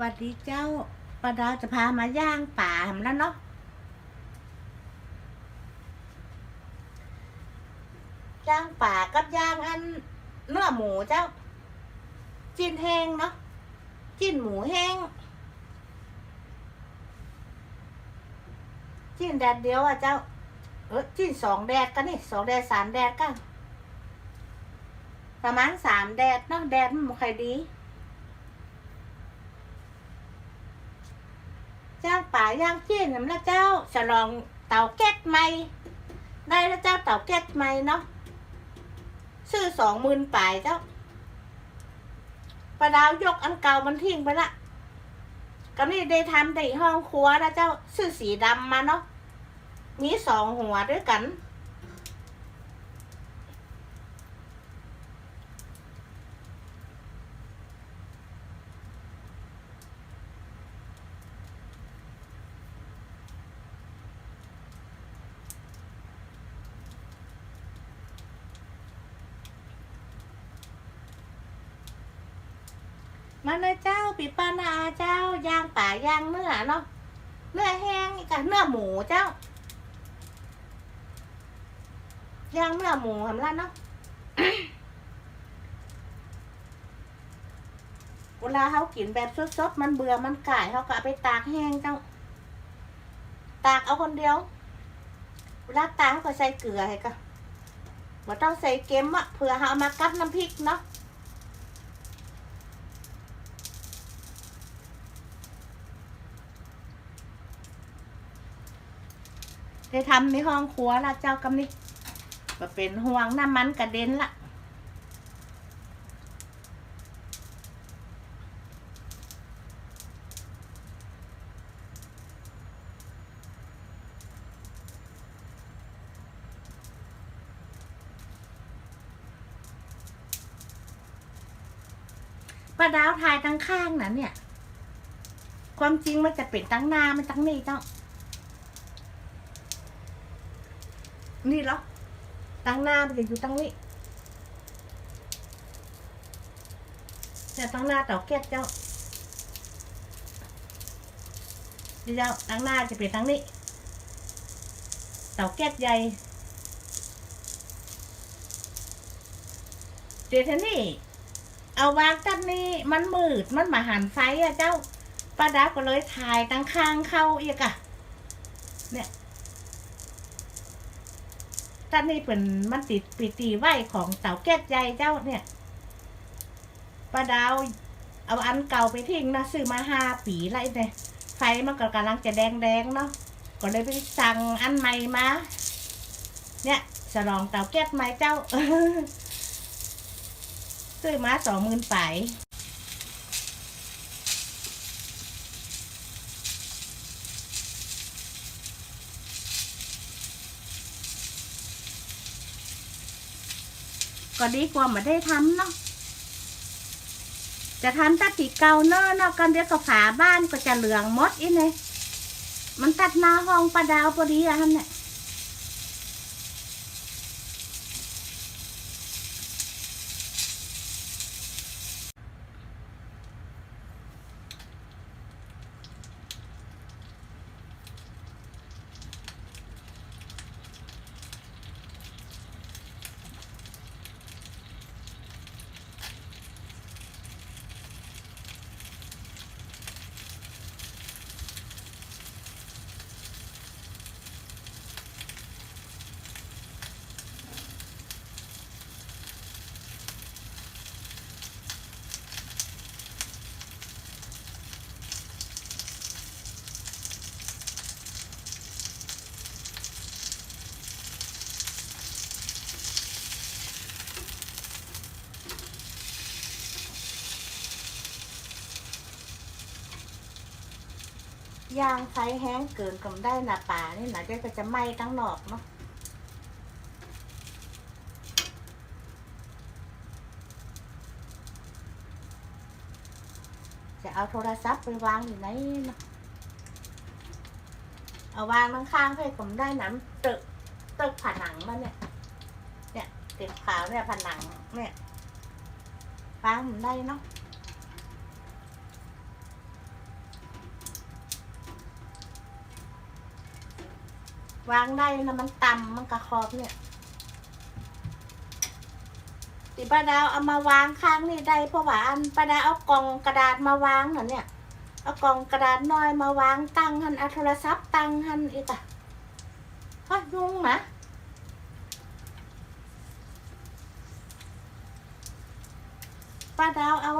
วัสดีเจ้าป้าดาวจะพามาย่างป่าหำแล้วเนาะย่างป่ากับย่างอันเนื้อหมูเจ้า จิ้นแห้งเนาะจิ้นหมูแห้งจิ้นแดดเดียวอะเจ้า เออจิ้นสองแดดกันนี่สองแดดสามแดดกันประมาณสามแดดเนาะแดดมันไม่ค่อยดี จ้าง ป่าย่างจี้นำละเจ้าฉลองเต่าแก๊สใหม่ได้ละเจ้าเต่าแก๊สใหม่เนาะซื้อสองหมื่นป่ายเจ้าประดาวยกอันเก่ามันทิ้งไปละก็นี่ได้ทำในห้องครัวแล้วเจ้าซื้อสีดำมาเนาะมีสองหัวด้วยกัน มาเลยเจ้าปีปานาเจ้าย่างป่าย่างเนื้อเนาะเนื้อแห้งอีกอะเนื้อหมูเจ้าย่างเนื้อหมูทำละเนาะเวลาเขากินแบบสดๆมันเบื่อมันก่ายเขาก็เอาไปตากแห้งเจ้าตากเอาคนเดียวเวลาตากเขาก็ใส่เกลือให้ก็บ่ต้องใส่เค็มอะเผื่อเขาเอามากับน้ำพริกเนาะ ได้ทำในห้องครัวละเจ้ากำนิก็เป็นห่วงน้ำมันกระเด็นละป้าดาวถ่ายตั้งข้างนะเนี่ย ความจริงมันจะเป็นตั้งหน้ามันตั้งนี่เจ้า นี่เหรอตั้งหน้ามันจะอยู่ตั้งนี้เนี่ยตั้งหน้าเต่าแก๊สเจ้าเดี๋ยวเจ้าตั้งหน้าจะเป็นตั้งนี้ เต่าแก๊สใหญ่เดี๋ยวทีนี้เอาวางตั้งนี้มันมืดมันมาหันไฟอะเจ้าป้าดาก็เลยถ่ายตั้งข้างเข้าอีกอะเนี่ย ท่านนี่เป็นมันติดปีตีไหวของเต่าแก๊สใหญ่เจ้าเนี่ยป้าดาวเอาอันเก่าไปทิ้งนะซื้อมาห้าปีไรเนี่ยไฟมันก็กำลังจะแดงแดงๆเนาะก็เลยไปสั่งอันใหม่มาเนี่ยฉลองเตาแก๊สใหม่เจ้าซื้อมาสองหมื่นไป ก็ดีกว่ามาได้ทำเนาะจะทำตัดตีเก่าเนอะเนาะกันเดียวก็ฝาบ้านก็จะเหลืองมดอีเนี่ยมันตัดหน้าห้องประดาวพอดีอะท่านเนี่ย ยางไฟแห้งเกินกำได้หนาป่านี่นะเดี๋ยวก็จะไหม้ทั้งหนอกเนาะจะเอาโทรศัพท์ไปวางอยู่ไหนเนาะเอาวางข้างๆให้ผมได้น้ำตึกตึกผนังมาเนี่ย เนี่ยติดขาวเนี่ยผนังเนี่ยวางผมได้เนาะ วางได้นะมันต่ำมันกระขอบเนี่ยติป้าดาวเอามาวางข้างนี่ได้เพราะว่าอันป้าดาวเอากล่องกระดาษมาวางน่ะเนี่ยเอากล่องกระดาษน้อยมาวางตั้งหันเอาโทรศัพท์ตั้งหันอีกอะฮะยุ่งนะป้าดาวเอา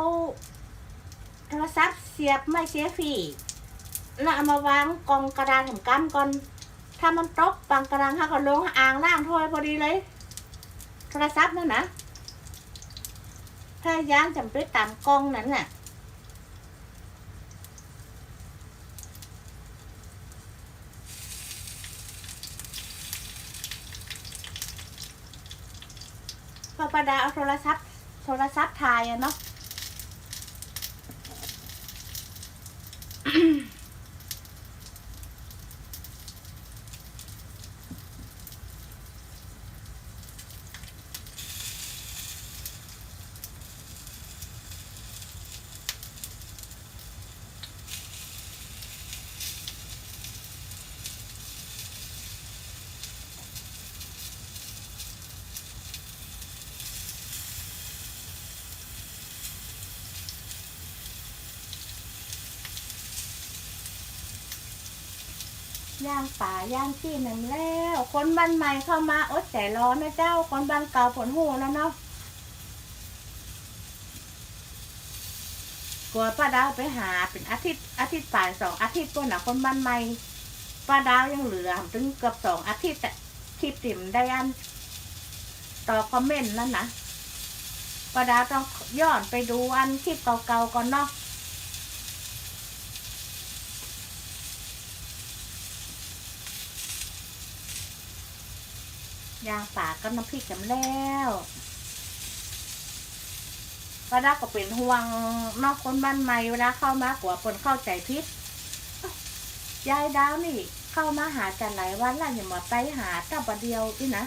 โทรศัพท์เสียบไม่เสียฟีแล้วเอามาวางกล่องกระดาษแห่งกั้มก่อน ถ้ามันตกบางกระดังค่ะก็ลงอ่างล่างถ้วยพอดีเลย โทรศัพท์นั่นนะถ้าย่างจำเป็นตามกล้องนั้นน่ะพอประดาเอาโทรศัพท์ โทรศัพท์ถ่ายอะเนาะ ย่างป่าย่างที่หนึ่งแล้ว คนบ้านใหม่เข้ามาอดใจรอนะเจ้า คนบ้านเก่าผลหูแล้วเนาะกลัวป้าดาวไปหาเป็นอาทิตย์อาทิตย์ป่ายสองอาทิตย์ก็หนาคนบ้านใหม่ป้าดาวยังเหลือถึงเกือบสองอาทิตย์อะที่ติ่มได้อันต่อคอมเมนต์นั่นนะป้าดาวต้องย้อนไปดูอันคลิปเก่าๆก่อนเนาะ ยางป่าก็น้ำพริกกันแล้วก็ได้ก็เป็นห่วงนอกคนบ้านใหม่เวลาเข้ามากว่าคนเข้าใจพิษยายดาวนี่ เข้ามาหาจันหลายวันแล้วอย่ามาไปหาแต่ประเดียวนี่นะ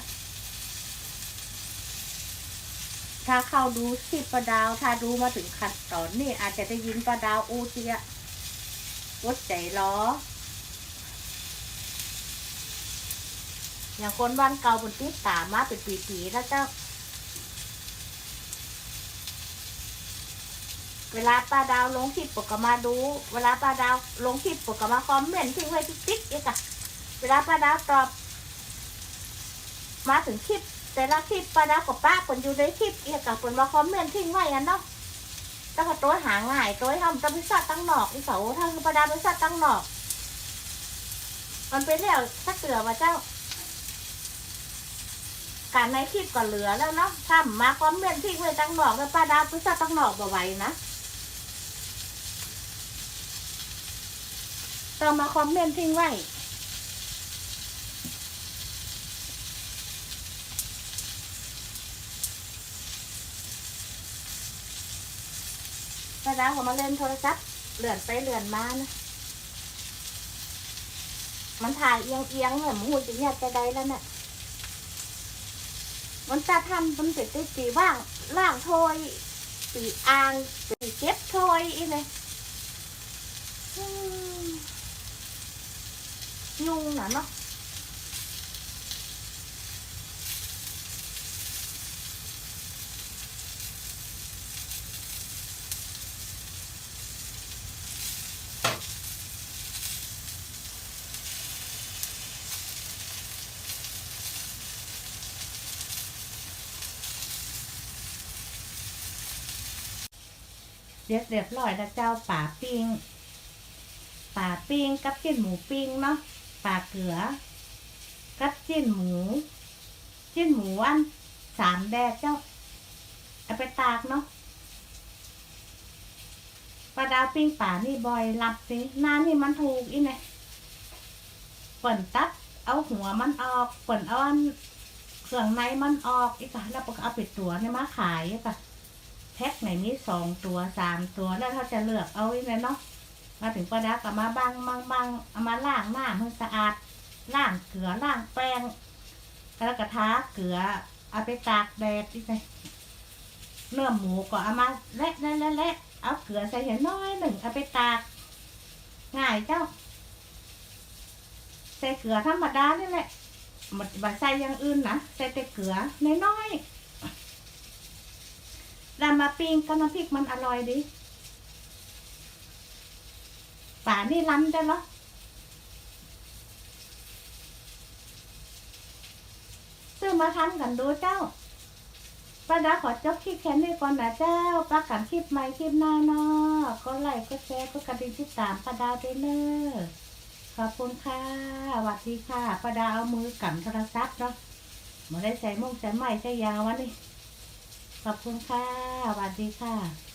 ถ้าเข้าดูคลิปประดาว ถ้าดูมาถึงขั้นตอนนี่อาจจะได้ยินประดาวอูเจียวัดใจล้อ อย่างคนบ้านเก่าบนติดตามมาเป็นปีๆแล้วเจ้า เวลาป้าดาวลงคลิปปกมาดู เวลาป้าดาวลงคลิปปกมาคอมเมนต์ทิ้งไว้ติ๊กๆอีกอะเวลาป้าดาวตอบ มาถึงคลิป แต่ละคลิปป้าดาวกับป้าผลอยู่ในคลิปอีกอะผลมาคอมเมนต์ทิ้งไว้อะเนาะแล้วก็ตัวหาง่ายตัวทำตั้งพิซซ่าตั้งหนอกอีเสาถ้าป้าดาวพิซซ่าตั้งหนอก มันเป็นแล้วถ้าเกลือมาเจ้า การในคลิปก็เหลือแล้วเนาะถ้ามาคอมเมนต์ทิ้งไว้ตั้งหนอกแล้วป้าดาวพิซซ่าตั้งหนอกบ่ไหวนะต้องมาคอมเมนต์ทิ้งไว้ป้าดาวก็มาเล่นโทรศัพท์เลื่อนไปเลื่อนมานะมันถ่ายเอียงเอียงๆเหมือนมูจะเนี่ยจะได้แล้วน่ะ มันจะทำมันเป็นตีตีว่างล่างโทยตีอ่างตีเก็บโทยอีเลยอืมยุ่งนะเนาะ เรียบเรียบร้อยแล้วเจ้าป่าปิ้งป่าปิ้งกับจิ้นหมูปิ้งเนาะป่าเกลือ กับจิ้นหมู จิ้นหมูอันสามแดดเจ้าเอาไปตากเนาะปลาดาวปิ้งป่านี่บ่อยรับสิหน้านี่มันถูกอีไงเปิ่นตัด เอาหัวมันออกเปิ่นเอาอันเครื่องในมันออกอีกอะแล้วก็เอาไปตัวเนี่ยมาขายอีกอะ แพ็คไหนมีสองตัวสามตัวแล้วถ้าจะเลือกเอาอีกเลยเนาะมาถึงปลาดาวก็มาบังบังบังเอามาล้างหน้าให้สะอาดล้างเกลือล้างแป้งแล้วก็ทาเกลือเอาไปตากแดดอีกไงเนื้อหมูก็เอามาเละเละเละเละเอาเกลือใส่เห็นน้อยหนึ่งเอาไปตากง่ายเจ้าใส่เกลือธรรมดานี่แหละมันบาใส่อย่างอื่นนะใส่แต่เกลือน้อยๆ แล้วมาปิ้งกับน้ำพริกมันอร่อยดีป่านี่ล้ำได้เหรอซื้อมาทำกันดูเจ้าป้าดาขอจบคลิปแค่นี้ก่อนนะเจ้าป้ากันคลิปใหม่คลิปหน้าเนาะก็ไลค์ก็แชร์ก็กระดิ่งที่สามป้าดาไปเนอขอบคุณค่ะสวัสดีค่ะป้าดาเอามือกำโทรศัพท์เนาะมาได้ใส่มุ้งใส่ไม้ใส่ยางวะนี่ ขอบคุณค่ะสวัสดีค่ะ